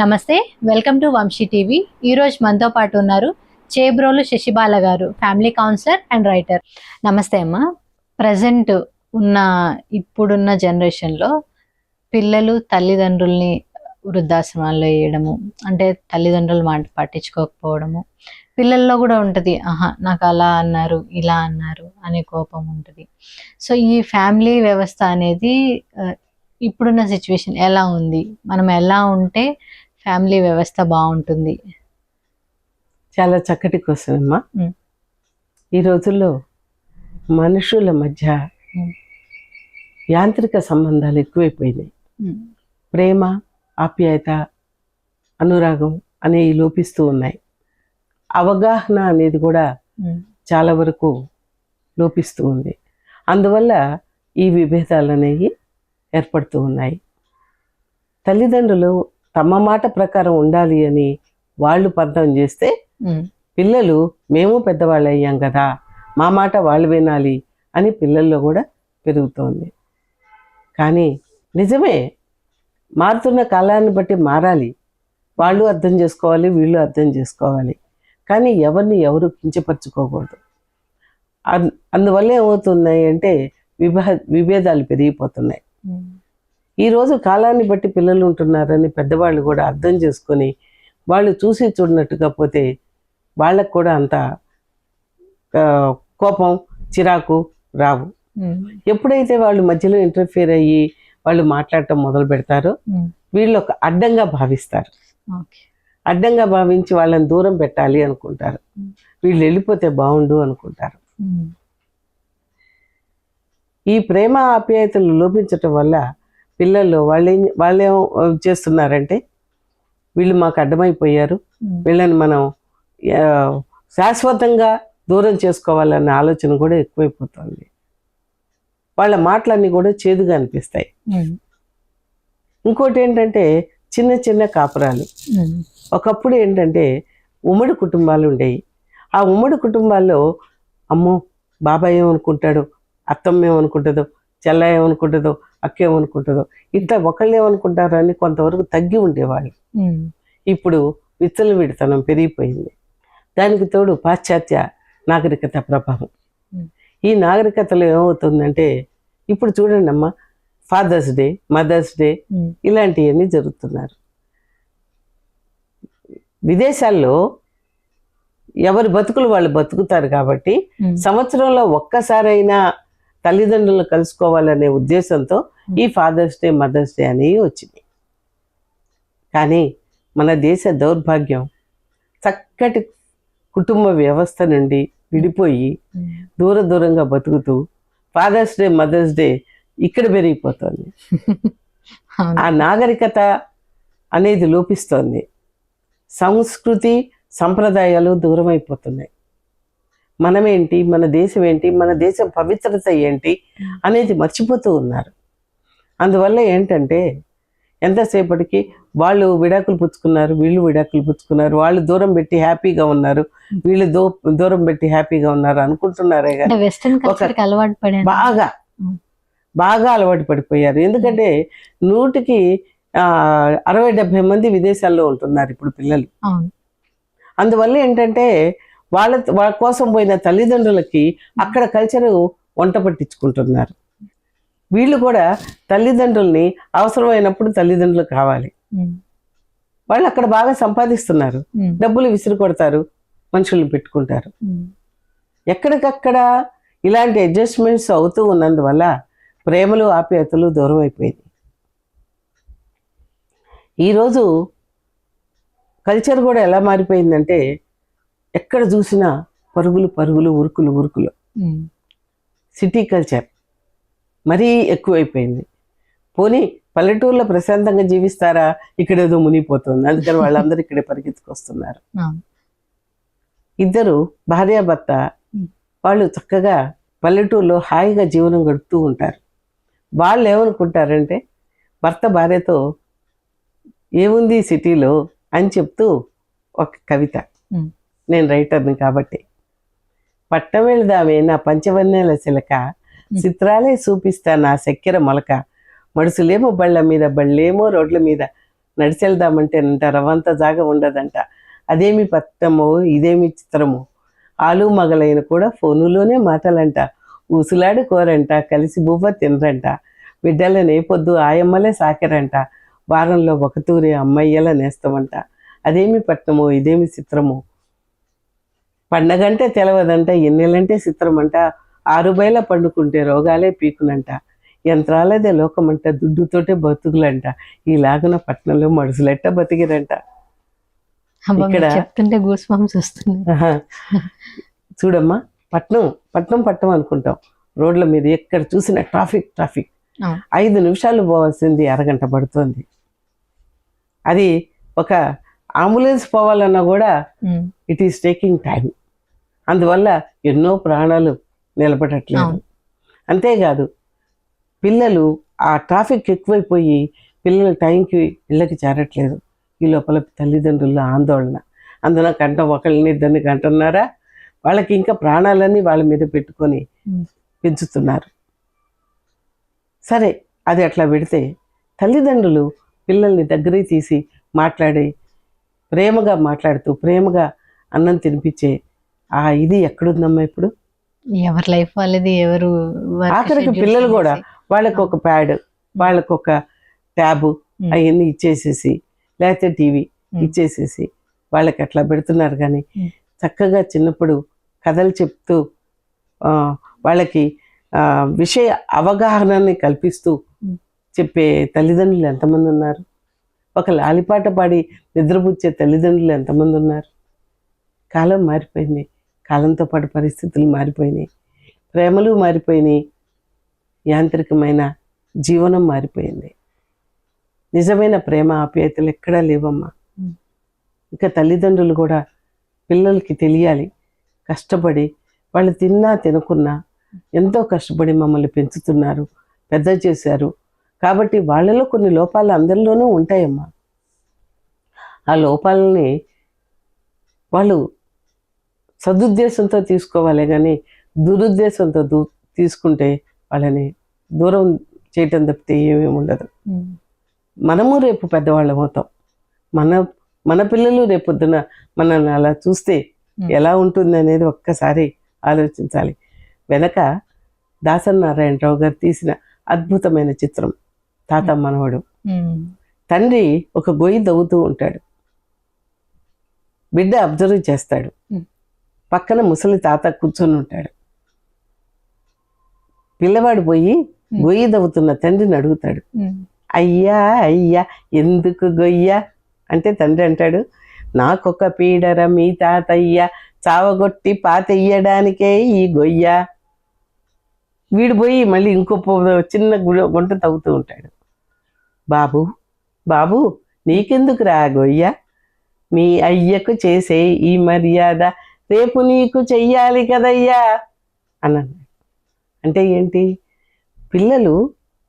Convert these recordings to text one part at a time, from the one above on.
నమస్తే welcome to Vamsi TV. ఈ రోజు మనతో పాటు ఉన్నారు చేబ్రోలు శశిబాల గారు ఫ్యామిలీ కౌన్సిలర్ అండ్ రైటర్. నమస్తే అమ్మ. ప్రజెంట్ ఉన్న ఇప్పుడున్న జనరేషన్లో పిల్లలు తల్లిదండ్రుల్ని వృద్ధాశ్రమాల్లో వేయడము అంటే తల్లిదండ్రులు మాట పట్టించుకోకపోవడము పిల్లల్లో కూడా ఉంటుంది ఆహా నాకు అలా అన్నారు ఇలా అన్నారు అనే కోపం ఉంటుంది. సో ఈ ఫ్యామిలీ వ్యవస్థ అనేది ఇప్పుడున్న సిచ్యువేషన్ ఎలా ఉంది? మనం ఎలా ఉంటే ఫ్యామిలీ వ్యవస్థ బాగుంటుంది. చాలా చక్కటి క్వశ్చన్ అమ్మా. మ్. ఈ రోజుల్లో మనుషుల మధ్య. యాంత్రిక సంబంధాలు ఎక్కువైపోయినాయి. ప్రేమ ఆప్యాయత అనురాగం అనేవి లోపిస్తూ ఉన్నాయి. అవగాహన అనేది కూడా చాలా వరకు లోపిస్తూ ఉంది. అందువల్ల ఈ విభేదాలు అనేవి ఏర్పడుతూ ఉన్నాయి. తల్లిదండ్రులు తమ మాట ప్రకారం ఉండాలి అని వాళ్ళు పంతం చేస్తే పిల్లలు మేము పెద్దవాళ్ళు అయ్యాం కదా మా మాట వాళ్ళు వినాలి అని పిల్లల్లో కూడా పెరుగుతోంది. కానీ నిజమే మారుతున్న కాలాన్ని బట్టి మారాలి. వాళ్ళు అర్థం చేసుకోవాలి వీళ్ళు అర్థం చేసుకోవాలి. కానీ ఎవరిని ఎవరు కించపరచుకోకూడదు. అందువల్ల ఏమవుతున్నాయి అంటే విభా విభేదాలు పెరిగిపోతున్నాయి. ఈరోజు కాలాన్ని బట్టి పిల్లలు ఉంటున్నారని పెద్దవాళ్ళు కూడా అర్థం చేసుకొని వాళ్ళు చూసి చూడనట్టుగా పోతే వాళ్ళకు కూడా అంత కోపం చిరాకు రావు. ఎప్పుడైతే వాళ్ళు మధ్యలో ఇంటర్ఫియర్ అయ్యి వాళ్ళు మాట్లాడటం మొదలు పెడతారో వీళ్ళు ఒక అడ్డంగా భావిస్తారు. అడ్డంగా భావించి వాళ్ళని దూరం పెట్టాలి అనుకుంటారు. వీళ్ళు వెళ్ళిపోతే బాగుండు అనుకుంటారు. ఈ ప్రేమ ఆప్యాయతలు లోపించటం వల్ల పిల్లల్లో వాళ్ళు ఏం వాళ్ళు ఏం చేస్తున్నారంటే వీళ్ళు మాకు అడ్డమైపోయారు వీళ్ళని మనం శాశ్వతంగా దూరం చేసుకోవాలన్న ఆలోచన కూడా ఎక్కువైపోతుంది. వాళ్ళ మాటలన్నీ కూడా చేదుగా అనిపిస్తాయి. ఇంకోటి ఏంటంటే చిన్న చిన్న కాపురాలు. ఒకప్పుడు ఏంటంటే ఉమ్మడి కుటుంబాలు ఉండేవి. ఆ ఉమ్మడి కుటుంబాల్లో అమ్మో బాబాయ్ ఏమనుకుంటాడు అత్తమ్మ ఏమనుకుంటుందో చెల్ల ఏమనుకుంటుందో అక్క ఏమనుకుంటుందో ఇట్లా ఒకళ్ళు ఏమనుకుంటారు అని కొంతవరకు తగ్గి ఉండేవాళ్ళు. ఇప్పుడు విచ్చలవిడితనం పెరిగిపోయింది. దానికి తోడు పాశ్చాత్య నాగరికత ప్రభావం. ఈ నాగరికతలో ఏమవుతుందంటే ఇప్పుడు చూడండి అమ్మా ఫాదర్స్ డే మదర్స్ డే ఇలాంటివన్నీ జరుగుతున్నారు. విదేశాల్లో ఎవరి బతుకులు వాళ్ళు బతుకుతారు కాబట్టి సంవత్సరంలో ఒక్కసారైనా తల్లిదండ్రులను కలుసుకోవాలనే ఉద్దేశంతో ఈ ఫాదర్స్ డే మదర్స్ డే అనేవి వచ్చింది. కానీ మన దేశ దౌర్భాగ్యం చక్కటి కుటుంబ వ్యవస్థ నుండి విడిపోయి దూర దూరంగా బతుకుతూ ఫాదర్స్ డే మదర్స్ డే ఇక్కడ పెరిగిపోతుంది. ఆ నాగరికత అనేది లోపిస్తోంది. సంస్కృతి సంప్రదాయాలు దూరం అయిపోతున్నాయి మనమేంటి? మన దేశం ఏంటి మన దేశం పవిత్రత ఏంటి? అనేది మర్చిపోతూ ఉన్నారు. అందువల్ల ఏంటంటే ఎంతసేపటికి వాళ్ళు విడాకులు పుచ్చుకున్నారు వీళ్ళు విడాకులు పుచ్చుకున్నారు వాళ్ళు దూరం పెట్టి హ్యాపీగా ఉన్నారు వీళ్ళు దూ దూరం పెట్టి హ్యాపీగా ఉన్నారు అనుకుంటున్నారే కానీ పడాను బాగా. బాగా అలవాటు పడిపోయారు. ఎందుకంటే నూటికి ఆ, అరవై డెబ్బై మంది విదేశాల్లో ఉంటున్నారు ఇప్పుడు పిల్లలు. అందువల్ల ఏంటంటే వాళ్ళ వాళ్ళ కోసం పోయిన తల్లిదండ్రులకి అక్కడ కల్చరు వంట పట్టించుకుంటున్నారు. వీళ్ళు కూడా తల్లిదండ్రుల్ని అవసరమైనప్పుడు తల్లిదండ్రులు కావాలి వాళ్ళు అక్కడ బాగా సంపాదిస్తున్నారు. డబ్బులు విసిరి కొడతారు మనుషుల్ని పెట్టుకుంటారు. ఎక్కడికక్కడ ఇలాంటి అడ్జస్ట్మెంట్స్ అవుతూ ఉన్నందువల్ల ప్రేమలు ఆప్యాయతలు దూరం అయిపోయింది. ఈరోజు కల్చర్ కూడా ఎలా మారిపోయిందంటే ఎక్కడ చూసినా పరుగులు పరుగులు ఉరుకులు ఉరుకులు. సిటీ కల్చర్ మరీ ఎక్కువైపోయింది. పోనీ పల్లెటూరులో ప్రశాంతంగా జీవిస్తారా? ఇక్కడ ఏదో మునిగిపోతుంది. అందుకని వాళ్ళందరూ ఇక్కడే పరిగెత్తుకొస్తున్నారు. ఇద్దరు భార్యాభర్త. వాళ్ళు చక్కగా పల్లెటూరులో హాయిగా జీవనం గడుపుతూ ఉంటారు. వాళ్ళు ఏమనుకుంటారంటే భర్త భార్యతో ఏముంది సిటీలో అని చెప్తూ ఒక కవిత. నేను రైటర్ని కాబట్టి. పట్టం వెళదామే నా పంచవన్నెల శిలక చిత్రాలే చూపిస్తా నా చక్కెర మొలక. మడుసులేమో బళ్ళ మీద బళ్ళేమో రోడ్ల మీద నడిచెళ్దామంటే అంట రవంత జాగా ఉండదంట. అదేమి పట్టమో ఇదేమి చిత్రమో. ఆలు మగలైన కూడా ఫోనులోనే మాటలంట. ఊసులాడి కోరంట కలిసి బువ్వ తినరంట. బిడ్డలనే పొద్దు ఆయమ్మలే సాకరంట. వారంలో ఒకతూరి అమ్మయ్యల నేస్తామంట. అదేమి పట్టమో ఇదేమి చిత్రమో. పండగంటే తెలవదంట ఎన్నెలంటే చిత్రమంట ఆరు బయల పండుకుంటే రోగాలే పీకునంట. యంత్రాలదే లోకమంట దుడ్డుతోటే బతుకులంట. ఈలాగున పట్నంలో మడుసులెట్ట బతికిరంట. ఇక్కడ- చెప్తుంటే వస్తుంది. చూడమ్మా పట్నం పట్నం పట్నం అనుకుంటాం. రోడ్ల మీద ఎక్కడ చూసినా ట్రాఫిక్ ట్రాఫిక్. ఐదు నిమిషాలు పోవాల్సింది అరగంట పడుతుంది. అది ఒక అంబులెన్స్ పోవాలన్నా కూడా ఇట్ ఈస్ టేకింగ్ టైం అందువల్ల ఎన్నో ప్రాణాలు నిలబడట్లేదు. అంతేకాదు పిల్లలు ఆ ట్రాఫిక్ ఎక్కువైపోయి పిల్లలు టైంకి ఇళ్ళకి చేరట్లేదు. ఈ లోపల తల్లిదండ్రుల ఆందోళన. అందున కంట ఒకళ్ళని ఇద్దరిని కంటున్నారా? వాళ్ళకి ఇంకా ప్రాణాలన్నీ వాళ్ళ మీద పెట్టుకొని. పెంచుతున్నారు. సరే అది అట్లా పెడితే తల్లిదండ్రులు పిల్లల్ని దగ్గరికి తీసి మాట్లాడి ప్రేమగా మాట్లాడుతూ ప్రేమగా అన్నం తినిపించే ఆ ఇది ఎక్కడుందమ్మా ఇప్పుడు ఎవరి లైఫ్ వాళ్ళది ఎవరు ఆఖరికి పిల్లలు కూడా. వాళ్ళకి ఒక ప్యాడ్ వాళ్ళకి ఒక ట్యాబ్. అవన్నీ ఇచ్చేసేసి లేకపోతే టీవీ. ఇచ్చేసేసి వాళ్ళకి అట్లా పెడుతున్నారు కానీ. చక్కగా చిన్నప్పుడు కథలు చెప్తూ వాళ్ళకి విషయ అవగాహనని కల్పిస్తూ. చెప్పే తల్లిదండ్రులు ఎంతమంది ఉన్నారు ఒక లాలిపాట పాడి నిద్రపుచ్చే తల్లిదండ్రులు ఎంతమంది ఉన్నారు? కాలం మారిపోయింది. కాలంతో పాటు పరిస్థితులు మారిపోయినాయి. ప్రేమలు మారిపోయినాయి. యాంత్రికమైన జీవనం మారిపోయింది. నిజమైన ప్రేమ ఆప్యాయతలు ఎక్కడా లేవమ్మా. ఇంకా తల్లిదండ్రులు కూడా పిల్లలకి తెలియాలి. కష్టపడి వాళ్ళు తిన్నా తినకున్నా ఎంతో కష్టపడి మమ్మల్ని పెంచుతున్నారు. పెద్ద చేశారు. కాబట్టి వాళ్ళలో కొన్ని లోపాలు అందరిలోనూ ఉంటాయమ్మా. ఆ లోపాలని వాళ్ళు సదుద్దేశంతో తీసుకోవాలి కానీ దురుద్దేశంతో దూ తీసుకుంటే వాళ్ళని దూరం చేయటం తప్పితే ఏమీ ఉండదు. మనము రేపు పెద్దవాళ్ళం అవుతాం. మన మన పిల్లలు రేపొద్దున మనల్ని అలా చూస్తే. ఎలా ఉంటుంది అనేది ఒక్కసారి ఆలోచించాలి. వెనక దాసరి నారాయణరావు గారు తీసిన అద్భుతమైన చిత్రం. తాత మనవడు. తండ్రి ఒక గొయ్యి దవ్వుతూ ఉంటాడు. బిడ్డ అబ్జర్వ్ చేస్తాడు. పక్కన ముసలి తాత కూర్చొని ఉంటాడు. పిల్లవాడు పోయి. గొయ్యి దవ్వుతున్న తండ్రిని అడుగుతాడు. అయ్యా అయ్యా ఎందుకు గొయ్య? అంటే తండ్రి అంటాడు నాకొక పీడర మీ తాతయ్య చావగొట్టి పాతెయ్యడానికే ఈ గొయ్య. వీడు పోయి మళ్ళీ ఇంకో చిన్న గుంట తవ్వుతూ ఉంటాడు. బాబు బాబు నీకెందుకు రా గొయ్య? మీ అయ్యకు చేసే ఈ మర్యాద రేపు నీకు చెయ్యాలి కదయ్యా? అన్నాడు అంటే ఏంటి? పిల్లలు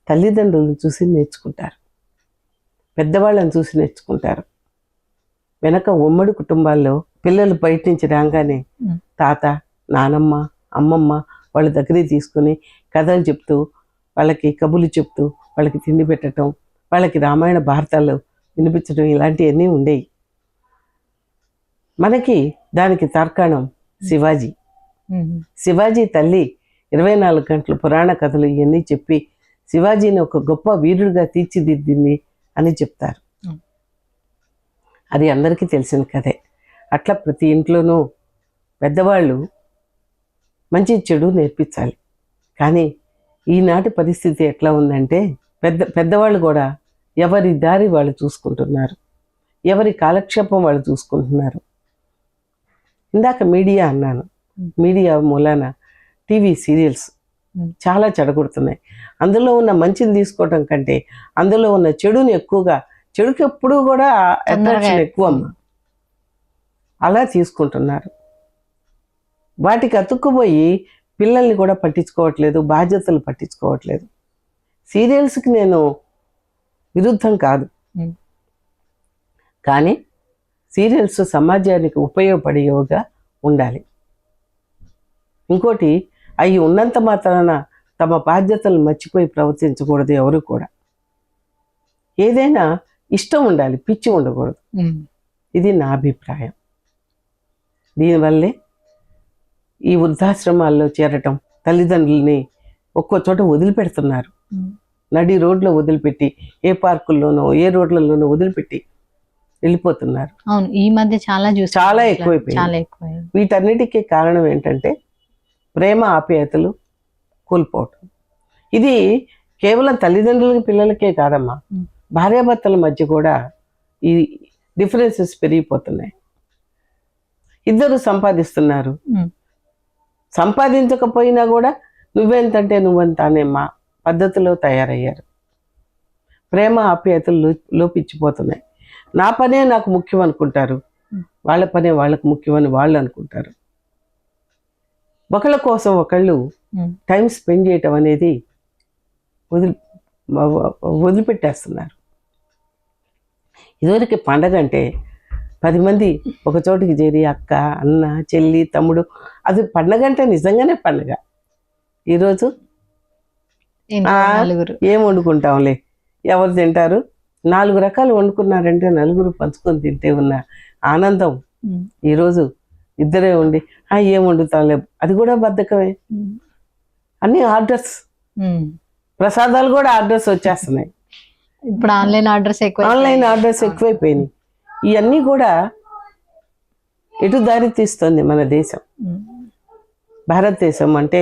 తల్లిదండ్రులను చూసి నేర్చుకుంటారు. పెద్దవాళ్ళని చూసి నేర్చుకుంటారు. వెనక ఉమ్మడి కుటుంబాల్లో పిల్లలు బయట నుంచి రాగానే. తాత నానమ్మ అమ్మమ్మ వాళ్ళ దగ్గరికి తీసుకుని కథలు చెప్తూ వాళ్ళకి కబులు చెప్తూ వాళ్ళకి తిండి పెట్టడం వాళ్ళకి రామాయణ భారతాలు వినిపించడం ఇలాంటివన్నీ ఉండేవి మనకి దానికి తార్కాణం శివాజీ. శివాజీ తల్లి ఇరవై నాలుగు గంటలు పురాణ కథలు ఇవన్నీ చెప్పి శివాజీని ఒక గొప్ప వీరుడిగా తీర్చిదిద్దింది అని చెప్తారు. అది అందరికీ తెలిసిన కథే. అట్లా ప్రతి ఇంట్లోనూ పెద్దవాళ్ళు మంచి చెడు నేర్పించాలి. కానీ ఈనాటి పరిస్థితి ఎట్లా ఉందంటే పెద్ద పెద్దవాళ్ళు కూడా ఎవరి దారి వాళ్ళు చూసుకుంటున్నారు. ఎవరి కాలక్షేపం వాళ్ళు చూసుకుంటున్నారు. ఇందాక మీడియా అన్నాను. మీడియా మూలాన టీవీ సీరియల్స్. చాలా చెడగొడుతున్నాయి. అందులో ఉన్న మంచిని తీసుకోవటం కంటే అందులో ఉన్న చెడుని ఎక్కువగా చెడుకి ఎప్పుడూ కూడా అట్రాక్షన్ ఎక్కువ అమ్మా అలా తీసుకుంటున్నారు. వాటికి అతుక్కుపోయి పిల్లల్ని కూడా పట్టించుకోవట్లేదు బాధ్యతలు పట్టించుకోవట్లేదు. సీరియల్స్కి నేను విరుద్ధం కాదు. కానీ సీరియల్స్ సమాజానికి ఉపయోగపడేవిగా ఉండాలి. ఇంకోటి అవి ఉన్నంత మాత్రాన తమ బాధ్యతలు మర్చిపోయి ప్రవర్తించకూడదు ఎవరు కూడా. ఏదైనా ఇష్టం ఉండాలి పిచ్చి ఉండకూడదు. ఇది నా అభిప్రాయం. దీనివల్లే ఈ వృద్ధాశ్రమాల్లో చేరటం తల్లిదండ్రుల్ని ఒక్కో చోట వదిలిపెడుతున్నారు. నడి రోడ్లో వదిలిపెట్టి ఏ పార్కుల్లోనో ఏ రోడ్లలోనో వదిలిపెట్టి వెళ్ళిపోతున్నారు. అవును ఈ మధ్య చాలా చూసి. చాలా ఎక్కువైపోయింది. చాలా ఎక్కువైంది. వీటన్నిటికీ కారణం ఏంటంటే ప్రేమ ఆప్యాయతలు కోల్పోవటం. ఇది కేవలం తల్లిదండ్రులకి పిల్లలకే కాదమ్మా. భార్యాభర్తల మధ్య కూడా ఈ డిఫరెన్సెస్ పెరిగిపోతున్నాయి. ఇద్దరు సంపాదిస్తున్నారు. సంపాదించకపోయినా కూడా నువ్వెంతంటే నువ్వెంత అనే మా పద్ధతిలో తయారయ్యారు. ప్రేమ ఆప్యాయతలు లోపించిపోతున్నాయి. నా పనే నాకు ముఖ్యం అనుకుంటారు. వాళ్ళ పనే వాళ్ళకు ముఖ్యమని వాళ్ళు అనుకుంటారు. ఒకళ్ళ కోసం ఒకళ్ళు టైం స్పెండ్ చేయటం అనేది వదిలి వదిలిపెట్టేస్తున్నారు. ఇదివరకు పండగ అంటే పది మంది ఒక చోటికి చేరి అక్క అన్న చెల్లి తమ్ముడు అది పండగ అంటే నిజంగానే పండగ. ఈరోజు నలుగురు. ఏం వండుకుంటాంలే ఎవరు తింటారు? నాలుగు రకాలు వండుకున్నారంటే నలుగురు పంచుకొని తింటే ఉన్న ఆనందం. ఈరోజు ఇద్దరే ఉండి "ఆ, ఏం వండుతాంలే అది కూడా బద్ధకమే. అన్ని ఆర్డర్స్. ప్రసాదాలు కూడా ఆర్డర్స్ వచ్చేస్తున్నాయి. ఇప్పుడు ఆన్లైన్ ఆర్డర్స్ ఎక్కువ ఆన్లైన్ ఆర్డర్స్ ఎక్కువైపోయినాయి. ఇవన్నీ కూడా ఎటు దారి తీస్తుంది మన దేశం. భారతదేశం అంటే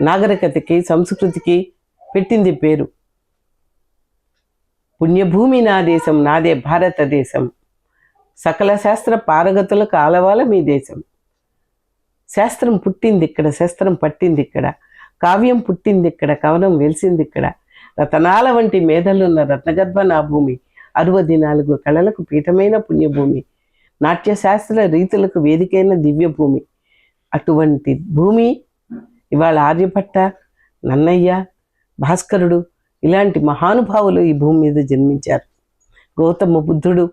నాగరికతకి సంస్కృతికి పెట్టింది పేరు. పుణ్యభూమి నా దేశం నాదే భారతదేశం సకల శాస్త్ర పారగతులకు ఆలవాల మీ దేశం. శాస్త్రం పుట్టింది ఇక్కడ శాస్త్రం పట్టింది ఇక్కడ. కావ్యం పుట్టింది ఇక్కడ కవనం వెలిసింది ఇక్కడ. రతనాల వంటి మేధలున్న రత్నగర్భ నా భూమి అరవది నాలుగు కళలకు పీఠమైన పుణ్యభూమి. నాట్యశాస్త్ర రీతులకు వేదికైన దివ్య భూమి అటువంటి భూమి ఇవాళ ఆర్యభట్ట నన్నయ్య భాస్కరుడు ఇలాంటి మహానుభావులు ఈ భూమి మీద జన్మించారు. గౌతమ బుద్ధుడు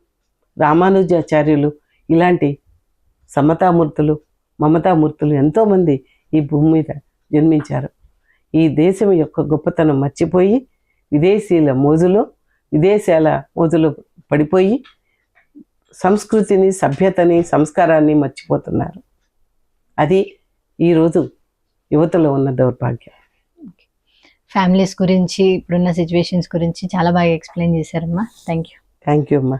రామానుజాచార్యులు ఇలాంటి సమతామూర్తులు మమతామూర్తులు ఎంతోమంది ఈ భూమి మీద జన్మించారు. ఈ దేశం యొక్క గొప్పతనం మర్చిపోయి విదేశీయుల మోజులో విదేశాల మోజులో పడిపోయి సంస్కృతిని సభ్యతని సంస్కారాన్ని మర్చిపోతున్నారు. అది ఈరోజు యువతలో ఉన్న దౌర్భాగ్యం. ఫ్యామిలీస్ గురించి ఇప్పుడున్న సిచ్యువేషన్స్ గురించి చాలా బాగా ఎక్స్ప్లెయిన్ చేశారమ్మా. థ్యాంక్ యూ థ్యాంక్ యూ అమ్మా.